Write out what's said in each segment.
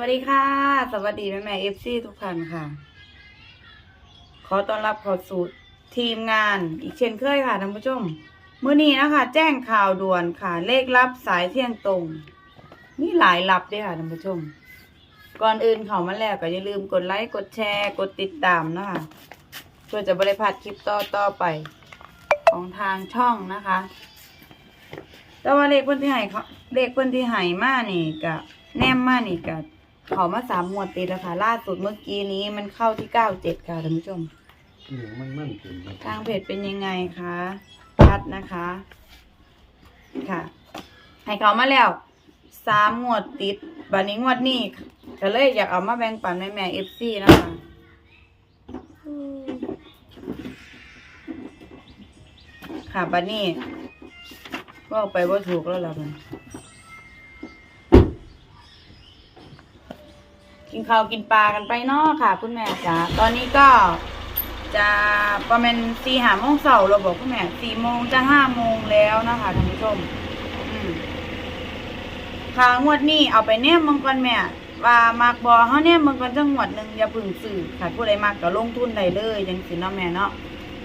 วัสดีค่ะ สวัสดีแม่แม่เอฟซีทุกท่านค่ะ ขอต้อนรับเข้าสู่ทีมงานอีกเช่นเคยค่ะท่านผู้ชมมื้อนี้นะคะ แจ้งข่าวด่วนค่ะ เลขลับสายเที่ยงตรงมีหลายลับด้วยค่ะท่านผู้ชม ก่อนอื่นเข้ามาแล้วก็อย่าลืมกดไลค์กดแชร์ กดติดตามนะคะเพื่อจะบริพลาดคลิปต่อต่อไป ของทางช่องนะคะ แต่ว่าเลขเพื่อนที่ให้เขาเลขเพื่อนที่ให้มานี่กะแนมมานี่กะ เขามาสามงวดติดแล้วค่ะ ล่าสุดเมื่อกี้นี้มันเข้าที่เก้าเจ็ดค่ะท่านผู้ชมเหลืองมันมั่นเกินไปทางเพจเป็นยังไงคะชัดนะคะ ค่ะ ให้เขามาแล้วสามงวดติดบัดนี้งวดนี้ก็เลยอยากเอามาแบ่งปันแม่แม่เอฟซีนะคะค่ะบัดนี้ว่าไปว่าถูกแล้วล่ะมัน กินข้าวกินปลากันไปเนาะค่ะ คุณแม่จ๋าตอนนี้ก็จะประมาณสี่หาโมงเสาร์เราบอกคุณแม่สี่โมงจะห้าโมงแล้วนะคะท่านผู้ชมค่ะงวดนี้เอาไปแนมมังกรแม่ ว่ามากบอเขาแนมมังกรจังหวัดหนึ่งอย่าพึ่งซื้อค่ะผู้ใดมากก็ลงทุนได้เลยจังสินเนาะแม่เนาะ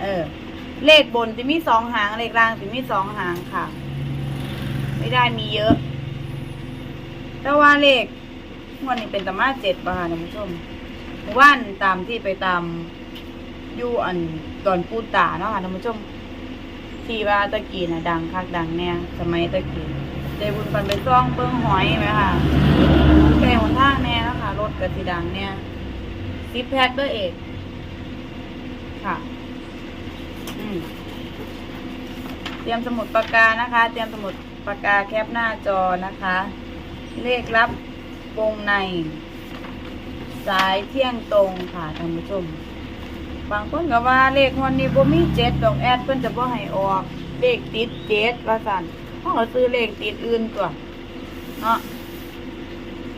เออ เลขบนจะมีสองหางเลขล่างจะมีสองหางค่ะ ไม่ได้มีเยอะ แต่ว่าเลข งวดนี้เป็นตามาเจ็ดบาทท่านผู้ชมว่านตามที่ไปตามยู่อันตอนปูตาเนาะค่ะท่านผู้ชม ที่ว่าตะกี้น่ะดังคักดังแน่สมัยตะกี้ใจบุญปันไปซ่องเปิ้งหอยไหมค่ะแก่หนทางแน่นะคะรถกระสีดังเนี่ยซิปแพคเด้อเอกค่ะเตรียมสมุดปากกานะคะ เตรียมสมุดปากกาแคปหน้าจอนะคะ เลขลับ วงใน สายเที่ยงตรงค่ะท่านผู้ชม บางคนก็ว่าเลขวันนี้บ่มีเจ็ดดอกแอดเพิ่นจะบ่ให้ออกเลขติดเจ็ดว่าซั่นเฮาซื้อเลขติดอื่นตัวเนาะ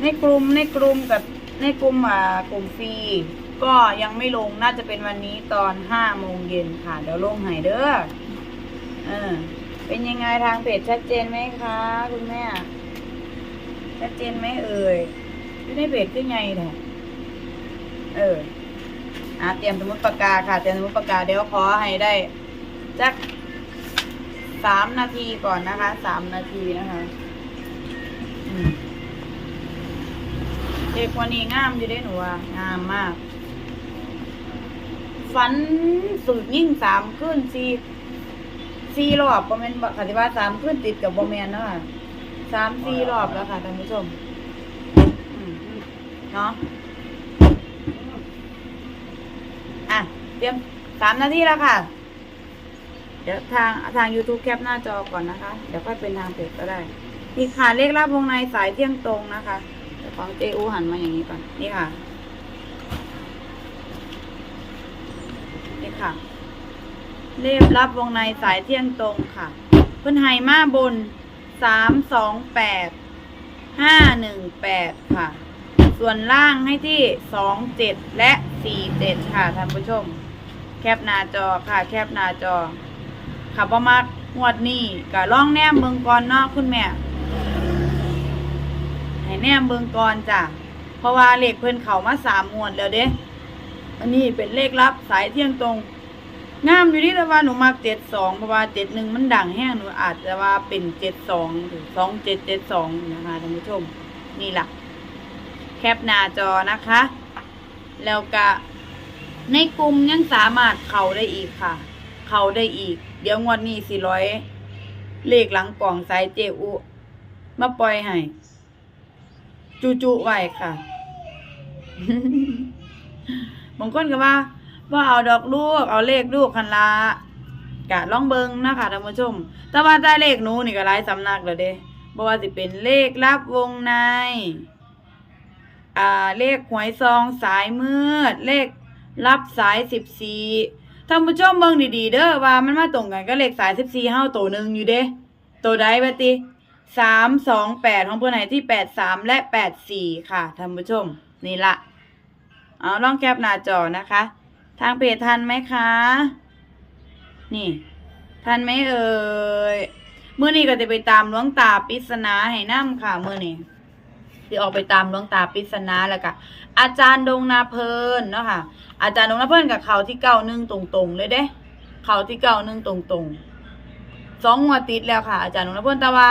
ในกลุ่มในกลุ่มกับในกลุ่มอ่ากลุ่มฟรีก็ยังไม่ลงน่าจะเป็นวันนี้ตอนห้าโมงเย็นค่ะ เดี๋ยวลงให้เด้อเออเป็นยังไงทางเพจชัดเจนไหมคะ คุณแม่ ชัดเจนไหมเอ่ยอยู่ในเพจคือไงแท้เอออะเตรียมสมุดปากกาค่ะ เตรียมสมุดปากกาเดี๋ยวขอให้ได้จักสามนาทีก่อนนะคะ สามนาทีนะคะเด็กวันนี้งามอยู่ได้หนูว่างามมาก ฝันสูตรยิ่งสามขึ้นสี่สี่รอบประมาณคติว่าสามขึ้นติดกับบอมแมนเนาะ สามสี่รอบแล้วค่ะท่านผู้ชมเนาะอะ เตรียมสามนาทีแล้วค่ะ เดี๋ยวทางทาง YouTube แคปหน้าจอก่อนนะคะ เดี๋ยวค่อยเป็นทางเพจก็ได้ นี่ค่ะเลขลับวงในสายเที่ยงตรงนะคะของเจอูหันมาอย่างนี้ก่อน นี่ค่ะ นี่ค่ะ เลขลับวงในสายเที่ยงตรงค่ะเพิ่นไฮมาบน สามสองแปดห้าหนึ่งแปดค่ะ ส่วนล่างให้ที่สองเจ็ดและสี่เจ็ดค่ะท่านผู้ชม แคปหน้าจอค่ะ แคปหน้าจอ ค่ะประมากงวดนี้ก็ล่องแนมเบิงก่อนเนาะคุณแม่ให้แนมเบิงก่อนจ้ะเพราะว่าเลขเพิ่นเขามาสามงวดแล้วเด้ อันนี้เป็นเลขลับสายเที่ยงตรง งามอยู่นี่แต่ว่าหนูมักเจ็ดสองเพราะว่าเจ็ดหนึ่งมันดังแห้งหนูอาจจะว่าเป็นเจ็ดสองหรือสองเจ็ดเจ็ดสองนะคะท่านผู้ชมนี่แหละแคปหน้าจอนะคะ แล้วก็ในกลุ่มยังสามารถเข้าได้อีกค่ะ เข้าได้อีก เดี๋ยวงวดนี้สี่ร้อยเลขหลังกล่องสายเจอุมาปล่อยให้จุจุไว้ค่ะบางคนก็ว่า ว่าเอาดอกลูก เอาเลขลูกคันละกะล่องเบิงนะคะท่านผู้ชม แต่ว่าได้เลขหนูนี่ก็หลายสำนักแล้วเด้บ่ว่าสิเป็นเลขลับวงใน อ่า เลขหวยซองสายมืด เลขรับสายสิบสี่ท่านผู้ชมเบิ่งดีๆ เด้อว่ามันมาตรงกันก็เลขสายสิบสี่เฮาตัวหนึ่งอยู่เด้ตัวใดบัดติสามสองแปดของเพื่อนไหนที่แปดสามและแปดสี่ค่ะท่านผู้ชม นี่ละเอาลองแคปหน้าจอนะคะ ทางเพจทันไหมคะ นี่ ทันไหมเอ่ยมื้อนี้ก็จะไปตามหลวงตาปริศนาให้นำค่ะเมื้อนี้ที่ออกไปตามหลวงตาปริศนาแล้วก็อาจารย์ดงนาเพลินเนาะค่ะ อาจารย์ดงนาเพลินกับเขาที่เก้าหนึ่งตรงๆเลยเด้ เขาที่เก้าหนึ่งตรงๆสองงวดติดแล้วค่ะ อาจารย์ดงนาเพลินแต่ว่า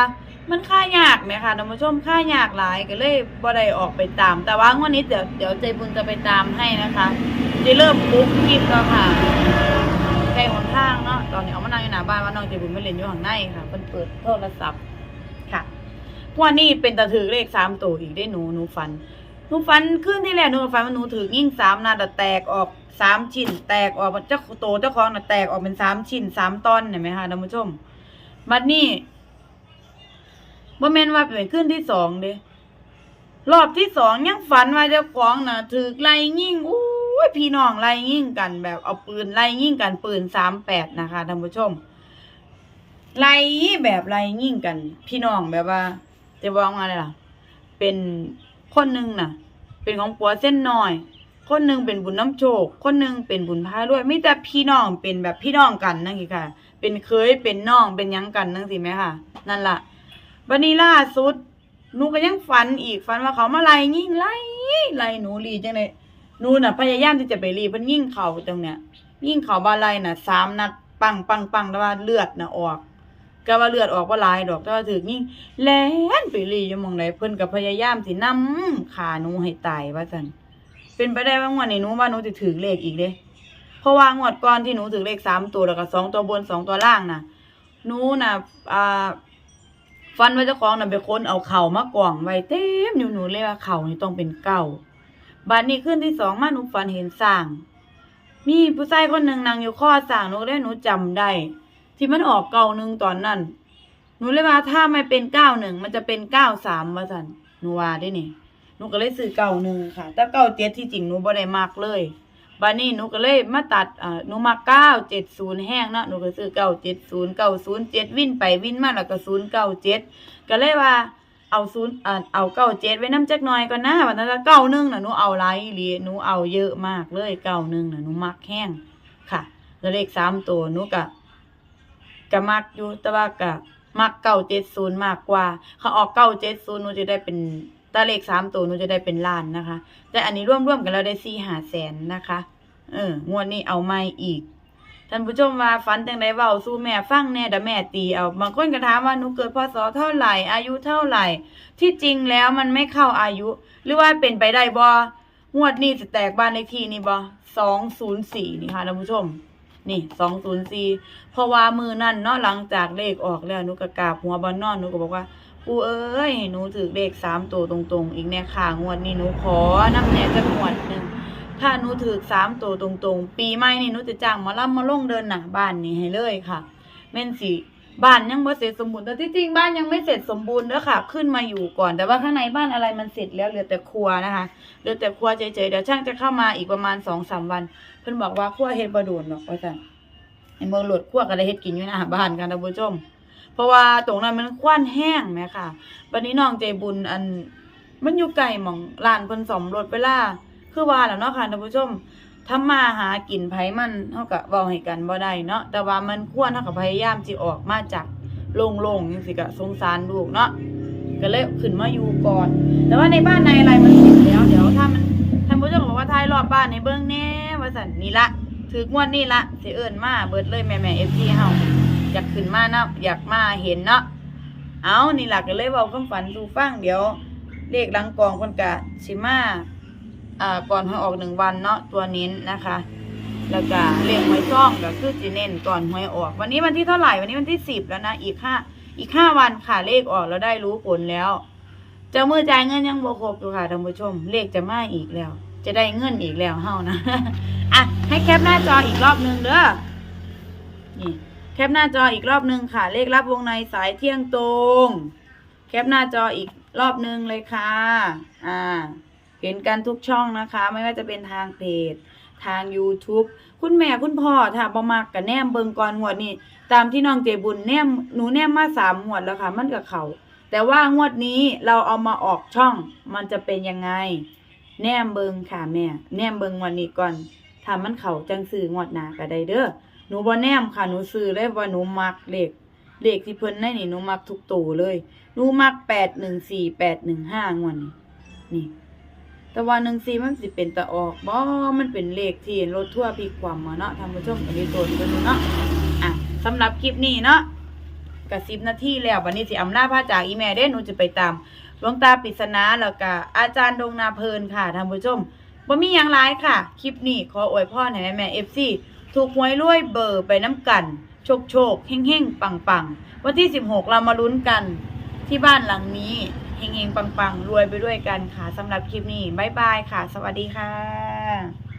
มันค่ายากไหมคะท่านผู้ชมค่ายากหลายก็เลยบ่ได้ออกไปตาม แต่ว่างวดนี้เดี๋ยวเดี๋ยวใจบุญจะไปตามให้นะคะ จะเริ่มปุ๊บคลิปแล้วค่ะใกล้หนทางเนาะตอนนี้เอามานั่งอยู่หน้าบ้านว่าน้องใจบุญไม่เล่นอยู่ข้างในค่ะเพิ่นเปิดโทรศัพท์ค่ะงวันนี้เป็นตะถือเลขสามตัวอีกได้หนูหนูฝันหนูฝันขึ้นที่แรกหนูฝันว่าหนูถือยิ่งสามนัดอะแตกออกสามชิ้น แตกออกเจ้าโตเจ้าของน่ะแตกออกเป็นสามชิ้นสามตอนเห็นไหมคะท่านผู้ชมบัดนี้บ่แม่นว่าเป็นขึ้นที่สองเด้รอบที่สองยังฝันว่าเจ้าของน่ะถูกไล่ยิ่งอู้ ยพี่น้องไล่ยิงกันแบบเอาปืนไล่ยิงกันปืนสามแปดนะคะท่านผู้ชมไล่แบบไล่ยิงกัน พี่น้องแบบว่าจะบอกว่าอะไรล่ะ เป็นคนหนึ่งน่ะ เป็นของปัวเส้นน้อย คนหนึ่งเป็นบุญน้ำโชค คนหนึ่งเป็นบุญพารวยไม่แต่พี่น้องเป็นแบบพี่น้องกันนั่นคือค่ะ เป็นเคยเป็นน้องเป็นยังกันนั่นสิไหมค่ะ นั่นล่ะวันนี้ล่าสุดหนูก็ยังฝันอีกฝันว่าเขามาไล่ยิงไล่ไล่หนูรีจังเลย นูน่ะพยายามที่จะไปรีเพิ่นยิงเข่าตรงเนี้ย ยิงเข่าบาไลน่ะสามนัดปังปังปังแต่ว่าเลือดน่ะออกก็ว่าเลือดออกว่าลายดอกแต่ว่าถึกยิงแล่นไปรีอยู่มองไหนเพิ่นก็พยายามสินำขาหนูให้ตายว่าซั่นเป็นไปได้ว่างวดนี้หนูว่าหนูสิถือเลขอีกเด้เพราะว่างวดก่อนที่หนูถือเลขสามตัวแล้วก็สองตัวบนสองตัวล่างน่ะหนูน่ะอ่าฟันไว่าเจ้าของน่ะเป็นคนเอาเข่ามากล่องไว้เต็มอยู่หนูเลยว่าเข่านี่ต้องเป็นเก้า บัดนี้ขึ้นที่สองมาหนูฝันเห็นสร้าง มีผู้ชายคนหนึ่งนั่งอยู่ข้อสร้างหนูได้หนูจำได้ ที่มันออกเก้าหนึ่งตอนนั้น หนูเลยว่าถ้าไม่เป็นเก้าหนึ่งมันจะเป็นเก้าสามว่าสันหนูว่าได้นี่หนูก็เลยซื้อเก้าหนึ่งค่ะ แต่เก้าเจ็ดที่จริงหนูบ่ได้มักเลยบัดนี้หนูก็เลยมาตัดอ่าหนูมาเก้าเจ็ดศูนย์แห้งเนาะหนูก็ซื้อเก้าเจ็ดศูนย์เก้าศูนย์เจ็ดวิ่นไปวิ่นมาแล้วก็ศูนย์เก้าเจ็ดก็เลยว่า เอาศูนย์อ่าเอาเก้าเจ็ดไว้น้ำจักหน่อยก่อนนะวันนั้นเก้าหนึ่งนะหนูเอาหลายอีหลีหนูเอาเยอะมากเลยเก้าหนึ่งนะหนูมักแห้งค่ะแล้วเลขสามตัวหนูก็ก็มักอยู่แต่ว่าก็มักเก้าเจ็ดศูนย์มากกว่า เขาออกเก้าเจ็ดศูนย์หนูจะได้เป็นถ้าเลขสามตัวหนูจะได้เป็นล้านนะคะ แต่อันนี้ร่วมๆกันแล้วได้สี่หาแสนนะคะ เอองวดนี้เอาไม่อีก ท่านผู้ชมว่าฝันจังไดเว้าสู้แม่ฟังแน่ดี๋ยวแม่ตีเอาบางคนก็ถามว่าหนูเกิดพศเท่าไหร่ อายุเท่าไหร่ ที่จริงแล้วมันไม่เข้าอายุ หรือว่าเป็นไปได้บ่งวดนี้จะแตกบ้านเลขที่นี่บ่สองศูนย์สี่นี่ค่ะท่านผู้ชม นี่สองศูนย์สี่เพราะว่ามือนั่นเนาะหลังจากเลขออกแล้วหนูก็กราบหัวบอนนอนหนูก็บอกว่าปูเอ้ยหนูถือเลขสามตัวตรงๆ อีกแน่ค่ะงวดนี้หนูขอน้ำแน่จักงวดหนึ่ง ถ้าหนูถือสามตัวตรงๆ ปีใหม่นี่หนูจะจ้างหมาล่ำมาลงเดินหน้าบ้านนี่ให้เลยค่ะแม่นสิบ้านยังไม่เสร็จสมบูรณ์แต่ที่จริงบ้านยังไม่เสร็จสมบูรณ์เด้อค่ะ ขึ้นมาอยู่ก่อน แต่ว่าข้างในบ้านอะไรมันเสร็จแล้วเหลือแต่ครัวนะคะเหลือแต่ครัวเฉยๆเดี๋ยวช่างจะเข้ามาอีกประมาณสองสามวัน เพิ่นบอกว่าครัวเฮ็ดบ่โดนหรอกว่าซั่นไอ้เมืองโหลดครัวก็ได้เฮ็ดกินอยู่หน้าบ้านกันท่านผู้ชมเพราะว่าตรงนั้นมันควันแห้งแหมค่ะวันนี้น้องใจบุญอัน มันอยู่ไกลหม่องร้านเพิ่นสมรถเวลา คือว่าแล้วเนาะค่ะท่านผู้ชมทำมาหากินไผมันเฮาก็เว้าให้กันบ่ได้เนาะแต่ว่ามันควรเฮาก็พยายามสิออกมาจากโล่งๆจังซี่ก็สงสารลูกเนาะก็เลยขึ้นมาอยู่ก่อน แต่ว่าในบ้านในอะไรมันเสร็จแล้ว เดี๋ยวถ้ามันท่านผู้ชมบอกว่าท้ายรอบบ้านในเบิ่งแน่ว่าซั่นนี่ละถืองวดนี่ละเสิเอิ้นมาเบิดเลยแม่ๆ FT เอฟซีเฮาอยากขึ้นมาเนาะอยากมาเห็นเนาะเอานี่หล่ะก็เลยเว้าความฝันสู่ฟังเดี๋ยวเลขหลังกองเพิ่นก็สิมา ก่อนหวยออกหนึ่งวันเนาะตัวเน้นนะคะ แล้วก็เลขหวยซ่องก็คือจีเน้นก่อนหวยออก วันนี้วันที่เท่าไหร่วันนี้วันที่สิบแล้วนะอีกห้าอีกห้าวันค่ะเลขออกแล้วได้รู้ผลแล้วจะมือจ่ายเงินยังบ่ครบอยู่ค่ะท่านผู้ชม เลขจะมาอีกแล้ว จะได้เงินอีกแล้วเฮานะอะให้แคปหน้าจออีกรอบนึงเด้อนี่แคปหน้าจออีกรอบนึงค่ะ เลขรับวงในสายเที่ยงตรง แคปหน้าจออีกรอบนึงเลยค่ะ อ่า เห็นกันทุกช่องนะคะ ไม่ว่าจะเป็นทางเพจทาง YouTube คุณแม่คุณพ่อถ้าบ่มักกับแนมเบิงก่อนงวดนี้ตามที่น้องเจบุญแนมหนูแนมมาสามงวดแล้วค่ะ มันกับเขาแต่ว่างวดนี้เราเอามาออกช่อง มันจะเป็นยังไง แนมเบิงค่ะแม่ แนมเบิงวันนี้ก่อนถ้ามันเขาจังซื้องวดหน้าก็ได้เด้อหนูบ่แนมค่ะหนูซื้อเลยว่าหนูมักเลขเลขที่เพิ่นได้นี่หนูมักทุกตัวเลยหนูมักแปดหนึ่งสี่แปดหนึ่งห้างวดนี้นี่ แต่ว่าหนึ่งซีมันสิเป็นตะออกบ่มันเป็นเลขที่รถทั่วพลิกความมาเนาะท่านผู้ชมอันนี้ตัวนี้เป็นเนาะอะสำหรับคลิปนี้เนาะกับสิบนาทีแล้ววันนี้สิอำลาพระจากอีแม่เด้หนูจะไปตามหลวงตาปริศนาแล้วก็อาจารย์ดงนาเพลินค่ะท่านผู้ชมบ่มีหยังหลายค่ะ คลิปนี้ขออวยพรให้แม่เอฟซีถูกหวยรวยเบอร์ไปน้ำกัน โชคโชคเฮ่งเฮ่งปังปังวันที่สิบหกเรามาลุ้นกันที่บ้านหลังนี้ เฮงๆ ปังๆ รวยไปด้วยกันค่ะสำหรับคลิปนี้ บ๊ายบายค่ะ สวัสดีค่ะ